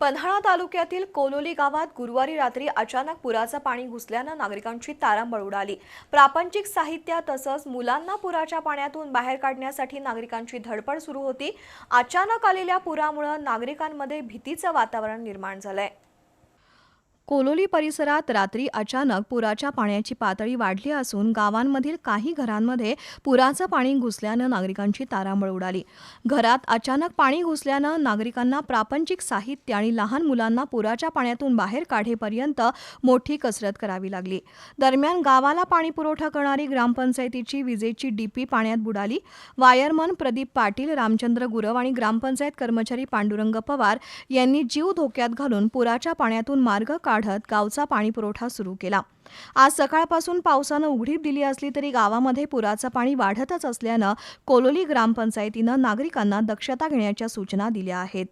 पन्हाळा तालुक्यातील कोलोली गावात गुरुवारी रात्री अचानक पुराचं पाणी घुसल्यानं नागरिकांची तारांबळ उडाली. प्रापंचिक साहित्य तसंच मुलांना पुराच्या पाण्यातून बाहेर काढण्यासाठी नागरिकांची धडपड सुरू होती. अचानक आलेल्या पुरामुळे नागरिकांमध्ये भीतीचं वातावरण निर्माण झालंय. कोलोली परिसरात रात्री अचानक पुराच्या पाण्याची पातळी वाढली असून गावांमधील काही घरांमध्ये पुराचं पाणी घुसल्यानं नागरिकांची तारांबळ उडाली. घरात अचानक पाणी घुसल्यानं नागरिकांना प्रापंचिक साहित्य आणि लहान मुलांना पुराच्या पाण्यातून बाहेर काढेपर्यंत मोठी कसरत करावी लागली. दरम्यान गावाला पाणी पुरवठा करणारी ग्रामपंचायतीची विजेची डीपी पाण्यात बुडाली. वायरमन प्रदीप पाटील रामचंद्र गुरव आणि ग्रामपंचायत कर्मचारी पांडुरंग पवार यांनी जीव धोक्यात घालून पुराच्या पाण्यातून मार्ग काढत गावचा पाणीपुरवठा सुरू केला. आज सकाळपासून पावसानं उघडीप दिली असली तरी गावामध्ये पुराचं पाणी वाढतच असल्यानं कोलोली ग्रामपंचायतीनं नागरिकांना दक्षता घेण्याच्या सूचना दिल्या आहेत.